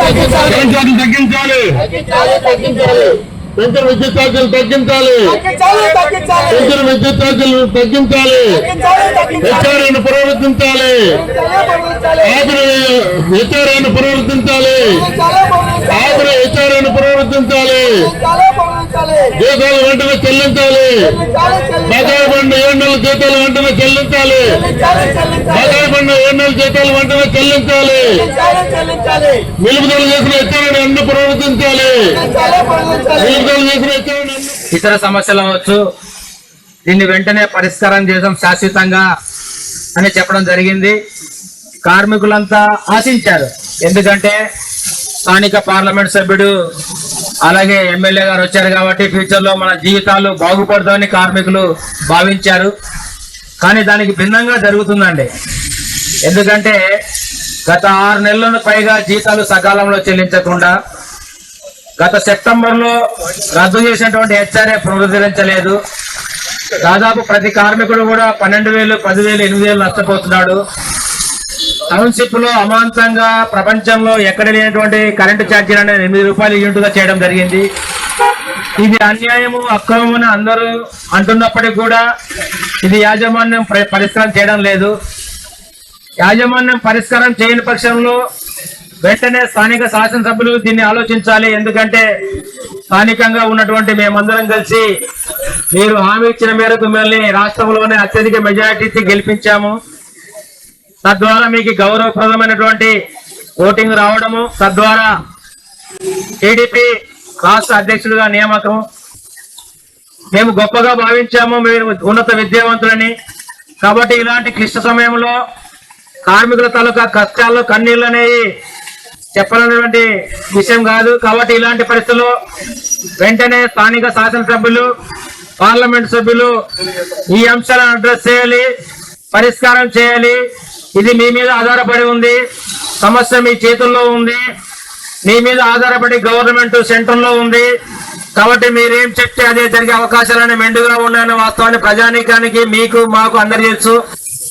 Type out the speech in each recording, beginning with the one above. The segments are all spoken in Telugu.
ఛార్జీలు తగ్గించాలి పెంచిన విద్యుత్ ఛార్జీలు తగ్గించాలి. పెంచిన విద్యుత్ ఛార్జీలు తగ్గించాలి. హెచ్ఆర్ఏను పునరుద్ధరించాలి. ఆఖరి హెచ్ఆర్ఏను పునరుద్ధరించాలి. ఆఖరి హెచ్ఆర్ఏను పునరుద్ధరించాలి. జీతాలు వెంటనే చెల్లించాలి. బకాయి పండు ఏడు నెలల జీతాలు వెంటనే చెల్లించాలి. బకాయి పండు ఏడు నెలల జీతాలు వెంటనే చెల్లించాలి. నిలుపుదల చేసిన హెచ్ఆర్ఏని అన్ని ప్రవర్తించాలి నిలుపుదల చేసిన హెచ్ఆర్ఏని ఇతర సమస్యలు అవ్వచ్చు దీన్ని వెంటనే పరిష్కారం చేయడం శాశ్వతంగా అని చెప్పడం జరిగింది. కార్మికులంతా ఆశించారు. ఎందుకంటే స్థానిక పార్లమెంట్ సభ్యుడు అలాగే ఎమ్మెల్యే గారు వచ్చారు కాబట్టి ఫ్యూచర్లో మన జీవితాలు బాగుపడతామని కార్మికులు భావించారు. కానీ దానికి భిన్నంగా జరుగుతుందండి. ఎందుకంటే గత ఆరు నెలలను పైగా జీతాలు సకాలంలో చెల్లించకుండా గత సెప్టెంబర్లో రద్దు చేసినటువంటి హెచ్ఆర్ఏ పునరుద్ధరించలేదు. దాదాపు ప్రతి కార్మికుడు కూడా పన్నెండు వేలు పదివేలు ఎనిమిది వేలు నష్టపోతున్నాడు. టౌన్షిప్లో అమాంతంగా ప్రపంచంలో ఎక్కడ లేనటువంటి కరెంటు ఛార్జీలు అనేది ఎనిమిది రూపాయలు యూనిట్గా చేయడం జరిగింది. ఇది అన్యాయము అక్రమం అందరూ అంటున్నప్పటికీ కూడా ఇది యాజమాన్యం పరిష్కారం చేయడం లేదు. యాజమాన్యం పరిష్కారం చేయని పక్షంలో వెంటనే స్థానిక శాసనసభ్యులు దీన్ని ఆలోచించాలి. ఎందుకంటే స్థానికంగా ఉన్నటువంటి మేమందరం కలిసి మీరు హామీ ఇచ్చిన మేరకు మిమ్మల్ని రాష్ట్రంలోనే అత్యధిక మెజారిటీ గెలిపించాము. తద్వారా మీకు గౌరవప్రదమైనటువంటి ఓటింగ్ రావడము తద్వారా టీడీపీ రాష్ట్ర అధ్యక్షుడిగా నియామకం. మేము గొప్పగా భావించాము మీరు ఉన్నత విద్యావంతులని. కాబట్టి ఇలాంటి క్లిష్ట సమయంలో కార్మికుల తాలూకా కష్టాలు కన్నీళ్ళు అనేవి చెప్పాలన్నటువంటి విషయం కాదు. కాబట్టి ఇలాంటి పరిస్థితుల్లో వెంటనే స్థానిక శాసనసభ్యులు పార్లమెంట్ సభ్యులు ఈ అంశాలను అడ్రస్ చేయాలి పరిష్కారం చేయాలి. ఇది మీ మీద ఆధారపడి ఉంది. సమస్య మీ చేతుల్లో ఉంది. మీ మీద ఆధారపడి గవర్నమెంట్ సెంటర్లో ఉంది. కాబట్టి మీరేం చెప్తే అదే జరిగే అవకాశాలని మెండుగా ఉన్నాయని వాస్తవాన్ని ప్రజానీకానికి మీకు మాకు అందరు తెలుసు.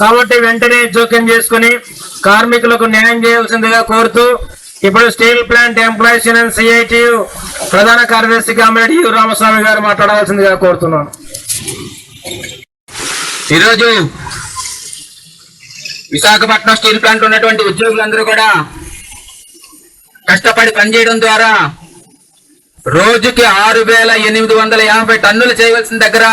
కాబట్టి వెంటనే జోక్యం చేసుకుని కార్మికులకు న్యాయం చేయాల్సిందిగా కోరుతూ ఇప్పుడు steel plant employees union CITU ప్రధాన కార్యదర్శి కామిరెడ్డి యు రామస్వామి గారు మాట్లాడవలసిందిగా కోరుతున్నాను. ఈరోజు విశాఖపట్నం స్టీల్ ప్లాంట్ ఉన్నటువంటి ఉద్యోగులందరూ కూడా కష్టపడి పనిచేయడం ద్వారా రోజుకి ఆరు వేల ఎనిమిది వందల యాభై టన్నులు చేయవలసిన దగ్గర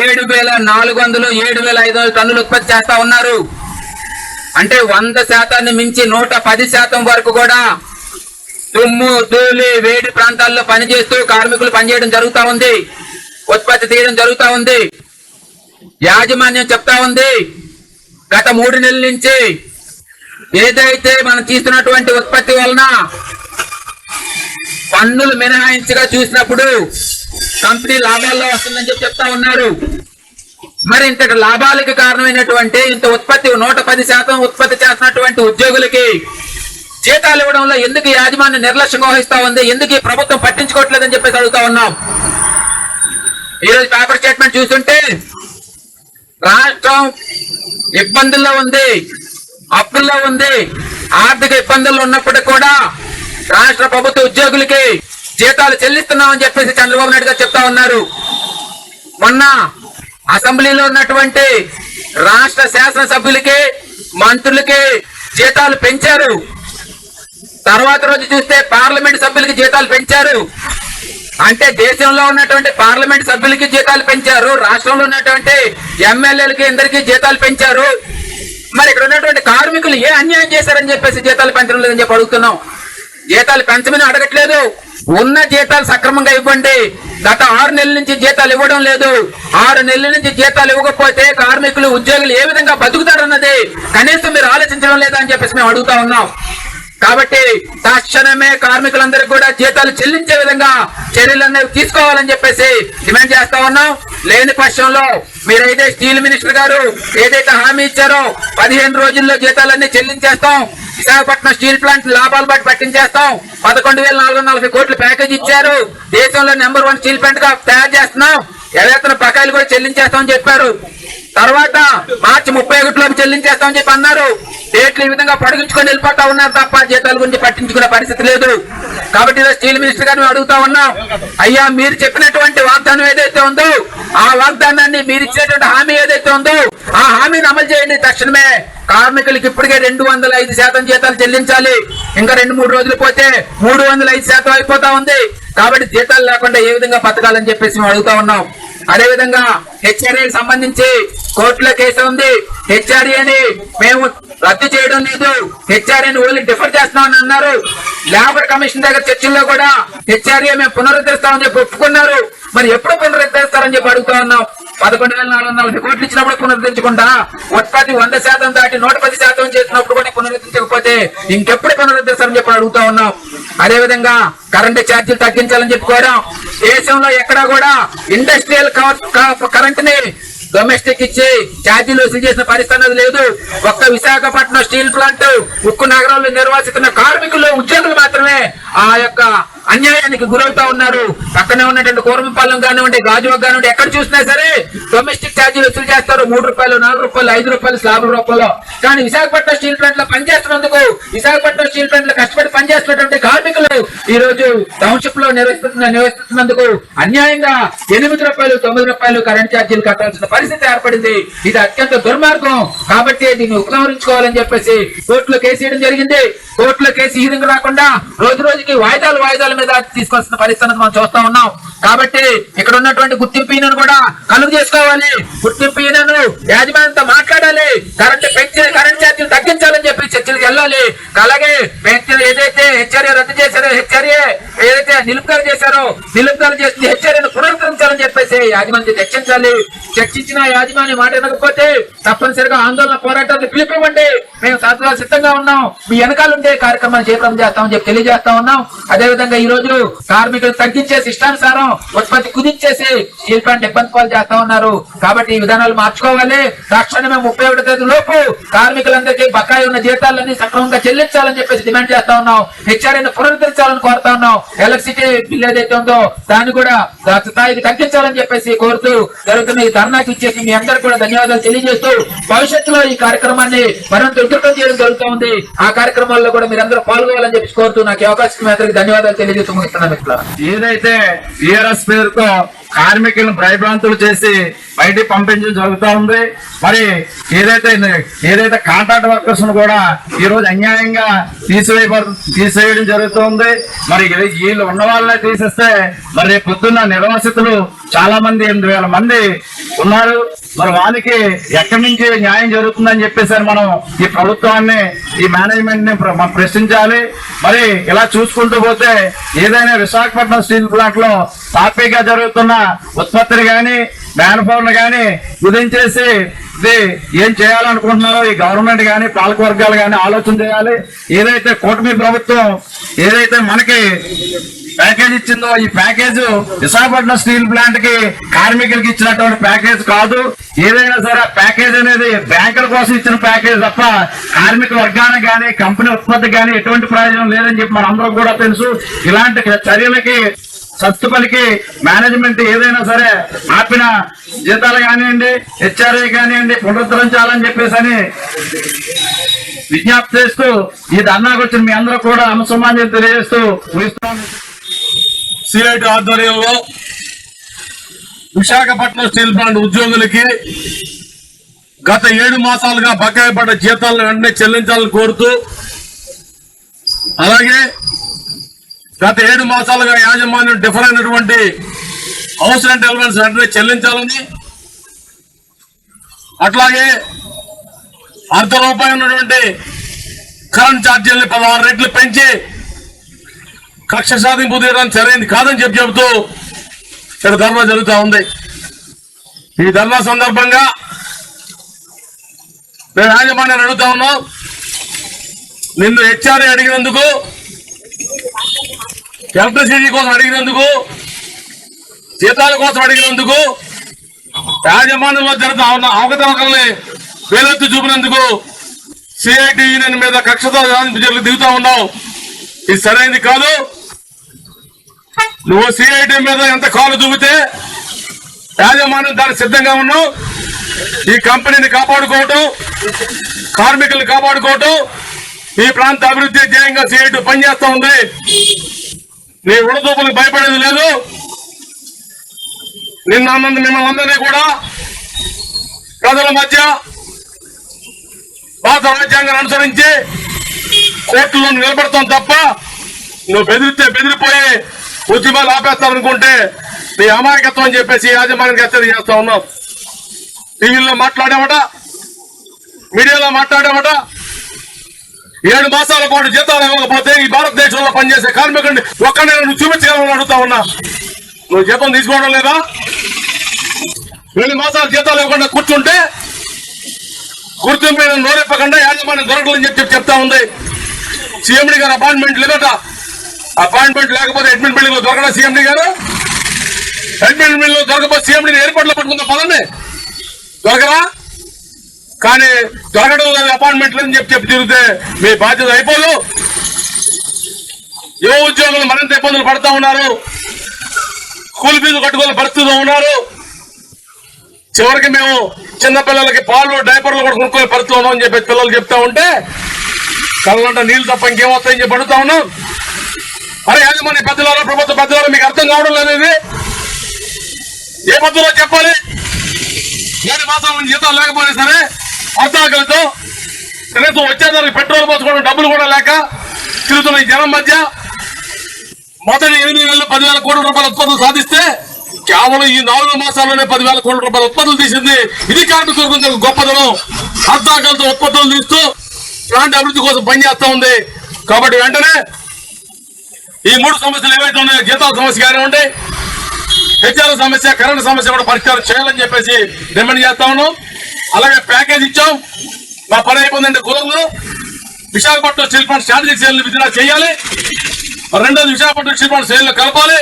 ఏడు వేల నాలుగు వందలు ఏడు వేల ఐదు వందల టన్నులు ఉత్పత్తి చేస్తా ఉన్నారు. అంటే వంద శాతాన్ని మించి నూట పది శాతం వరకు కూడా తుమ్ము ధూళి వేడి ప్రాంతాల్లో పనిచేస్తూ కార్మికులు పనిచేయడం జరుగుతూ ఉంది. ఉత్పత్తి తీయడం జరుగుతూ ఉంది. యాజమాన్యం చెప్తా ఉంది. గత మూడు నెలల నుంచి ఏదైతే మనం తీసుకున్నటువంటి ఉత్పత్తి వలన పన్నులు మినహాయించగా చూసినప్పుడు కంపెనీ లాభాల్లో వస్తుందని చెప్పి చెప్తా ఉన్నారు. మరి ఇంతటి లాభాలకు కారణమైనటువంటి ఇంత ఉత్పత్తి నూట పది శాతం ఉత్పత్తి చేస్తున్నటువంటి ఉద్యోగులకి జీతాలు ఇవ్వడంలో ఎందుకు యాజమాన్యం నిర్లక్ష్యం వహిస్తా ఉంది? ఎందుకు ప్రభుత్వం పట్టించుకోవట్లేదని చెప్పేసి అడుగుతా ఉన్నాం. ఈరోజు పేపర్ స్టేట్మెంట్ చూస్తుంటే రాష్ట్రం ఇబ్బందుల్లో ఉంది అప్పుల్లో ఉంది ఆర్థిక ఇబ్బందుల్లో ఉన్నప్పటికీ కూడా రాష్ట్ర ప్రభుత్వ ఉద్యోగులకి జీతాలు చెల్లిస్తున్నామని చెప్పేసి చంద్రబాబు నాయుడు గారు చెప్తా ఉన్నారు. మొన్న అసెంబ్లీలో ఉన్నటువంటి రాష్ట్ర శాసనసభ్యులకి మంత్రులకి జీతాలు పెంచారు. తర్వాత రోజు చూస్తే పార్లమెంట్ సభ్యులకి జీతాలు పెంచారు. అంటే దేశంలో ఉన్నటువంటి పార్లమెంట్ సభ్యులకి జీతాలు పెంచారు రాష్ట్రంలో ఉన్నటువంటి ఎమ్మెల్యేలకి ఇందరికి జీతాలు పెంచారు. మరి ఇక్కడ ఉన్నటువంటి కార్మికులు ఏ అన్యాయం చేశారని చెప్పేసి జీతాలు పెంచడం లేదని చెప్పి అడుగుతున్నాం. జీతాలు పెంచమని అడగట్లేదు. ఉన్న జీతాలు సక్రమంగా ఇవ్వండి. గత ఆరు నెలల నుంచి జీతాలు ఇవ్వడం లేదు. ఆరు నెలల నుంచి జీతాలు ఇవ్వకపోతే కార్మికులు ఉద్యోగులు ఏ విధంగా బతుకుతారన్నది కనీసం మీరు ఆలోచించడం లేదా అని చెప్పేసి మేము అడుగుతా ఉన్నాం. కాబట్టి తక్షణమే కార్మికులందరికీ కూడా జీతాలు చెల్లించే విధంగా చర్యలు అనేవి తీసుకోవాలని చెప్పేసి డిమాండ్ చేస్తా ఉన్నాం. లేని పక్షంలో మీరైతే స్టీల్ మినిస్టర్ గారు ఏదైతే హామీ ఇచ్చారో పదిహేను రోజుల్లో జీతాలన్నీ చెల్లించేస్తాం. విశాఖపట్నం స్టీల్ ప్లాంట్ లాభాలు బట్టి పట్టించేస్తాం. పదకొండు వేల నాలుగు వందల నలభై కోట్ల ప్యాకేజ్ ఇచ్చారు. దేశంలో నెంబర్ వన్ స్టీల్ ప్లాంట్గా తయారు చేస్తున్నాం. ఎవరైతే బకాయిలు కూడా చెల్లించేస్తామని చెప్పారు. తర్వాత మార్చి ముప్పై ఒకటిలోపు చెల్లించేస్తామని చెప్పి అన్నారు. డేట్లు ఈ విధంగా పొడిగించుకొని వెళ్ళిపోతా ఉన్నారు తప్ప జీతాల గురించి పట్టించుకునే పరిస్థితి లేదు. కాబట్టి స్టీల్ మినిస్టర్ గారిని అడుగుతా ఉన్నాం. అయ్యా మీరు చెప్పినటువంటి వాగ్దానం ఏదైతే ఉందో ఆ వాగ్దానాన్ని మీరు ఇచ్చినటువంటి హామీ ఏదైతే ఉందో ఆ హామీని అమలు చేయండి తక్షణమే. కార్మికులకి ఇప్పటికే రెండు వందల ఐదు శాతం జీతాలు చెల్లించాలి. ఇంకా రెండు మూడు రోజులు పోతే మూడు వందల ఐదు శాతం అయిపోతా ఉంది. కాబట్టి జీతాలు లేకుండా ఏ విధంగా బతకాలని చెప్పేసి మేము అడుగుతా ఉన్నాం. అదే విధంగా హెచ్ఆర్ఏ సంబంధించి కోర్టులో కేసు ఉంది. హెచ్ఆర్ఏని మేము రద్దు చేయడం లేదు. హెచ్ఆర్ఏని ఓన్లీ డిఫర్ చేస్తామని అన్నారు. లేబర్ కమిషన్ దగ్గర చర్చల్లో కూడా హెచ్ఆర్ఏ మేము పునరుద్ధరిస్తామని చెప్పి ఒప్పుకున్నారు. మరి ఎప్పుడు పునరుద్ధరిస్తారని చెప్పి అడుగుతా ఉన్నాం. పదకొండు వేల నాలుగు వందల నలభై కోట్లు ఇచ్చినప్పుడు పునరుద్ధరించకుండా ఉత్పత్తి వంద శాతం దాటి నూట పది శాతం చేసినప్పుడు కూడా పునరుద్ధరించకపోతే ఇంకెప్పుడు పునరుద్ధరిస్తారని చెప్పి అడుగుతా ఉన్నాం. అదేవిధంగా కరెంటు ఛార్జీలు తగ్గించాలని చెప్పుకోవడం దేశంలో ఎక్కడా కూడా ఇండస్ట్రియల్ కరెంట్ని డొమెస్టిక్ ఇచ్చి ఛార్జీలు వసూలు చేసిన పరిస్థితి అనేది లేదు. ఒక్క విశాఖపట్నం స్టీల్ ప్లాంట్ ఉక్కు నగరంలో నిర్వహిస్తున్న కార్మికులు ఉద్యోగులు మాత్రమే ఆ యొక్క అన్యాయానికి గురవుతా ఉన్నారు. పక్కనే ఉన్నటువంటి కూరమపాలెం కానివ్వండి గాజువాక్ కానివ్వండి ఎక్కడ చూసినా సరే డొమెస్టిక్ ఛార్జీలు వసూలు చేస్తారు. మూడు రూపాయలు నాలుగు రూపాయలు ఐదు రూపాయలు స్లాబ్ రూపాయలు కానీ విశాఖపట్నం స్టీల్ ప్లాంట్లో పనిచేస్తున్నందుకు విశాఖపట్నం స్టీల్ ప్లాంట్లో కష్టపడి పనిచేస్తున్నటువంటి కార్మికులు ఈ రోజు టౌన్షిప్లో నిర్వహిస్తున్న నిర్వహిస్తున్నందుకు అన్యాయంగా ఎనిమిది రూపాయలు తొమ్మిది రూపాయలు కరెంట్ ఛార్జీలు కట్టాల్సిన పరిస్థితి ఏర్పడింది. ఇది అత్యంత దుర్మార్గం. కాబట్టి దీన్ని ఉపసంహరించుకోవాలని చెప్పేసి కోర్టులో కేసు వేయడం జరిగింది. కోర్టులో కేసు ఈ రాకుండా రోజు రోజుకి వాయిదాలు వాయిదాలు మీద తీసుకోవాల్సిన పరిస్థితి మనం చూస్తా ఉన్నాం. కాబట్టి ఇక్కడ ఉన్నటువంటి గుర్తింపు ఈయనను కూడా కలుగు చేసుకోవాలి. గుర్తింపు ఈయనను యాజమాన్యంతో మాట్లాడాలి. కరెంట్ పెంచిన కరెంట్ ఛార్జీలు తగ్గించాలని చెప్పి చర్చలకు వెళ్ళాలి. అలాగే పెంచిన ఏదైతే హెచ్చర్య రద్దు చేశారో హెచ్చర్య ఏదైతే నిలుపుదల చేశారో నిలుపుదల చేసింది హెచ్చర్యను పునరుద్ధరించాలని చెప్పేసి యాజమాన్యం చర్చించాలి. చర్చించిన యాజమాన్యం మాట వినకపోతే తప్పనిసరిగా ఆందోళన పోరాటాలు పిలిపివ్వండి. మేము సాధుగా సిద్ధంగా ఉన్నాం. మీ వెనకాల ఉండే కార్యక్రమాలు చేపడం చేస్తామని చెప్పి తెలియజేస్తా ఉన్నాం. అదే విధంగా ఈ రోజు కార్మికులు తగ్గించేసి ఇష్టానుసారం ఉత్పత్తి కుదించేసి స్టీల్ ప్లాంట్ ఇబ్బంది పాలు చేస్తా ఉన్నారు. కాబట్టి ఈ విధానాలు మార్చుకోవాలి. తక్షణమే ముప్పై ఒకటి తేదీ లోపు కార్మికులందరికీ బకాయి ఉన్న జీతాలన్నీ సక్రమంగా చెల్లించాలని చెప్పేసి డిమాండ్ చేస్తా ఉన్నాం. హెచ్ఆర్ఐని పునరుద్ధరించాలని కోరుతా ఉన్నాం. ఎలక్ట్రిసిటీ బిల్ ఏదైతే ఉందో దాన్ని కూడా స్థాయికి తగ్గించాలని చెప్పేసి కోరుతూ జరుగుతున్న ఈ ధర్నాకి ఇచ్చేసి మీ అందరికీ కూడా ధన్యవాదాలు తెలియజేస్తూ భవిష్యత్తులో ఈ కార్యక్రమాన్ని మరింత ఉధృతం చేయడం జరుగుతూ ఉంది. ఆ కార్యక్రమాల్లో కూడా మీరందరూ పాల్గొనాలని చెప్పి కోరుతూ నాకు అవకాశం అవకాశం ధన్యవాదాలు తెలియజేస్తాను జీతం తెలియజేస్తూ ఇట్లా ఏదైతే టీఆర్ఎస్ పేరుతో కార్మికులను భయభ్రాంతులు చేసి బయటికి పంపించడం జరుగుతూ ఉంది మరి ఏదైతే ఏదైతే కాంట్రాక్ట్ వర్కర్స్ కూడా ఈ రోజు అన్యాయంగా తీసివేయబడు తీసివేయడం జరుగుతుంది మరి వీళ్ళు ఉన్న వాళ్ళనే తీసేస్తే మరి రేపు పొద్దున్న నిర్వాసితులు చాలా మంది ఎనిమిది వేల మంది ఉన్నారు. మరి వాళ్ళకి ఎక్కడి నుంచి న్యాయం జరుగుతుందని చెప్పేసి మనం ఈ ప్రభుత్వాన్ని ఈ మేనేజ్మెంట్ని ప్ర- మనం ప్రశ్నించాలి. మరి ఇలా చూసుకుంటూ పోతే ఏదైనా విశాఖపట్నం స్టీల్ ప్లాంట్లో తాపీగా జరుగుతున్న ఉత్పత్తిని కానీ మ్యానుఫ్యాక్చర్ కానీ విధించేసి ఇది ఏం చేయాలనుకుంటున్నారో ఈ గవర్నమెంట్ కానీ పాలక వర్గాలు కానీ ఆలోచన చేయాలి. ఏదైతే కూటమి ప్రభుత్వం ఏదైతే మనకి ప్యాకేజ్ ఇచ్చిందో ఈ ప్యాకేజ్ విశాఖపట్నం స్టీల్ ప్లాంట్కి కార్మికులకి ఇచ్చినటువంటి ప్యాకేజ్ కాదు. ఏదైనా సరే ప్యాకేజ్ అనేది బ్యాంకుల కోసం ఇచ్చిన ప్యాకేజ్ తప్ప కార్మిక వర్గానికి కానీ కంపెనీ ఉత్పత్తి కానీ ఎటువంటి ప్రయోజనం లేదని చెప్పి మనందరం కూడా తెలుసు. ఇలాంటి చర్యలకి సత్తు పలికి మేనేజ్మెంట్ ఏదైనా సరే ఆపిన జీతాలు కానివ్వండి హెచ్ఆర్ఐ కానివ్వండి పునరుద్ధరించాలని చెప్పేసి అని విజ్ఞప్తి చేస్తూ ఈ ధర్నాకు వచ్చిన మీ అందరూ కూడా అంశమాన్యం తెలియజేస్తూ ముగిస్తున్నాను. సిఐటి ఆధ్వర్యంలో విశాఖపట్నం స్టీల్ ప్లాంట్ ఉద్యోగులకి గత ఏడు మాసాలుగా బకాయి పడ్డ జీతాలను వెంటనే చెల్లించాలని కోరుతూ అలాగే గత ఏడు మాసాలుగా యాజమాన్యం డిఫర్ అయినటువంటి హౌస్ రెంట్ ఎలిమెంట్స్ వెంటనే చెల్లించాలని అట్లాగే అర్ధ రూపాయి ఉన్నటువంటి కరెంట్ ఛార్జీల్ని పదహారు రెట్లు పెంచి కక్ష సాధింపు తీయడానికి సరైంది కాదని చెప్పి చెబుతూ ఇక్కడ ధర్నా జరుగుతూ ఉంది. ఈ ధర్నా సందర్భంగా నేను యాజమాన్యాన్ని అడుగుతా ఉన్నాం. నిన్ను హెచ్ఆర్ఏ అడిగినందుకు ఎలక్ట్రిసిటీ కోసం అడిగినందుకు జీతాల కోసం అడిగినందుకు యాజమాన్యంలో జరుగుతున్న అవ- అవకతవకల్ని వేలెత్తి చూపినందుకు సిఐటి యూనియన్ మీద కక్షతో దిగుతా ఉన్నాం. ఇది సరైనది కాదు. నువ్వు సిఐటి మీద ఎంత కాలు చూపితే యాజమాన్యం దానికి సిద్ధంగా ఉన్నావు. ఈ కంపెనీని కాపాడుకోవటం కార్మికుల్ని కాపాడుకోవటం ఈ ప్రాంత అభివృద్ధి ధ్యేయంగా సిఐటి పనిచేస్తా ఉంది. నీ ఉడదూపులకు భయపడేది లేదు. నిన్న అన్నందు మిమ్మల్ని అందరినీ కూడా ప్రజల మధ్య పాత రాజ్యాంగాన్ని అనుసరించి కోర్టులో నిలబడతాం తప్ప నువ్వు బెదిరితే బెదిరిపోయే ఉద్యమాలు ఆపేస్తామనుకుంటే మీ అమాయకత్వం అని చెప్పేసి యాజమాన్యానికి హెచ్చరిక చేస్తా ఉన్నాం. టీవీలో మాట్లాడామట మీడియాలో మాట్లాడామట ఏడు మాసాల పాటు జీతాలు ఇవ్వకపోతే ఈ భారతదేశంలో పనిచేసే కార్మికుడిని ఒక్కనే నువ్వు చూపించగలవని అడుగుతా ఉన్నా. నువ్వు జీతం తీసుకోవడం లేదా? రెండు మాసాలు జీతాలు ఇవ్వకుండా కూర్చుంటే గుర్తింపు మీద నోరెప్పకుండా యాజమాన్యం దొరకలని చెప్పి చెప్తా ఉంది. సీఎండి గారు అపాయింట్మెంట్ లేదట అపాయింట్మెంట్ లేకపోతే అడ్మిట్ బిల్డింగ్లో దొరకడం సీఎండి గారు? అడ్మిట్ బిల్డింగ్లో దొరకపోతే సీఎండి ఎయిర్పోర్ట్లో పట్టుకుందాం పదండి. దొరకరా కానీ దొరకడం లేదు అపాయింట్మెంట్ లేదని చెప్పి చెప్పి తిరిగితే మీ బాధ్యత అయిపోదు. యువ ఉద్యోగులు మరింత ఇబ్బందులు పడతా ఉన్నారు. కూలి ఫీజు కట్టుకోని పరిస్థితిలో ఉన్నారు. చివరికి మేము చిన్న పిల్లలకి పాలు డైపర్లు కూడా కొనుక్కునే పరిస్థితిలో ఉన్నామని చెప్పి పిల్లలు చెప్తా ఉంటే కళ్ళంట నీళ్ళు తప్ప ఇంకేమొస్తాయని చెప్పి అడుగుతా ఉన్నాం. అరే యాజమాన్య పెద్దలలో ప్రభుత్వ పెద్దలలో మీకు అర్థం కావడం లేదు ఏ పద్ధతిలో చెప్పాలి? ఏడు మాసాల నుంచి జీతాలు లేకపోయినా సరే అర్థాకలతో కనీసం వచ్చేదానికి పెట్రోల్ పోసుకోవడం డబ్బులు కూడా లేక తిరుగుతున్న ఈ జనం మధ్య మొదటి ఎనిమిది వేల పదివేల కోట్ల రూపాయల ఉత్పత్తులు సాధిస్తే కేవలం ఈ నాలుగు మాసాల్లోనే పదివేల కోట్ల రూపాయల ఉత్పత్తులు తీసింది. ఇది కార్మికుల గురించి గొప్పదనం అర్థాకలతో ఉత్పత్తులు తీస్తూ ప్లాంట్ అభివృద్ధి కోసం పనిచేస్తా ఉంది. కాబట్టి వెంటనే ఈ మూడు సమస్యలు ఏవైతే ఉన్నాయో జీతాల సమస్య కానివ్వండి హెచ్ఆర్ సమస్య కరెంట్ సమస్య కూడా పరిష్కారం చేయాలని చెప్పేసి డిమాండ్ చేస్తా ఉన్నాం. అలాగే ప్యాకేజ్ ఇచ్చాం. మా పని అయిపోయిందంటే కులంలో Visakhapatnam steel plant strategic sale విధిగా చేయాలి. రెండోది విశాఖపట్నం స్టీల్ ప్లాంట్ సేల్ కలపాలి.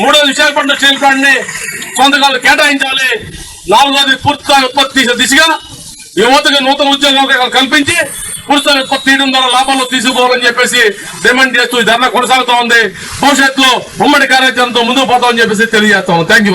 మూడోది విశాఖపట్నం స్టీల్ ప్లాంట్ని కొంతకాలం కేటాయించాలి. నాలుగోది పూర్తిగా ఉత్పత్తి దిశగా యువతకు నూతన ఉద్యోగ అవకాశాలు కల్పించి పూర్తిస్థాయి ఎక్కువ తీయడం ద్వారా లాభాలు తీసుకోవాలని చెప్పేసి డిమాండ్ చేస్తూ ఈ ధర్నా కొనసాగుతా ఉంది. భవిష్యత్తులో ఉమ్మడి కార్యాచరణతో ముందుకు పోతామని చెప్పేసి తెలియజేస్తాము థ్యాంక్ యూ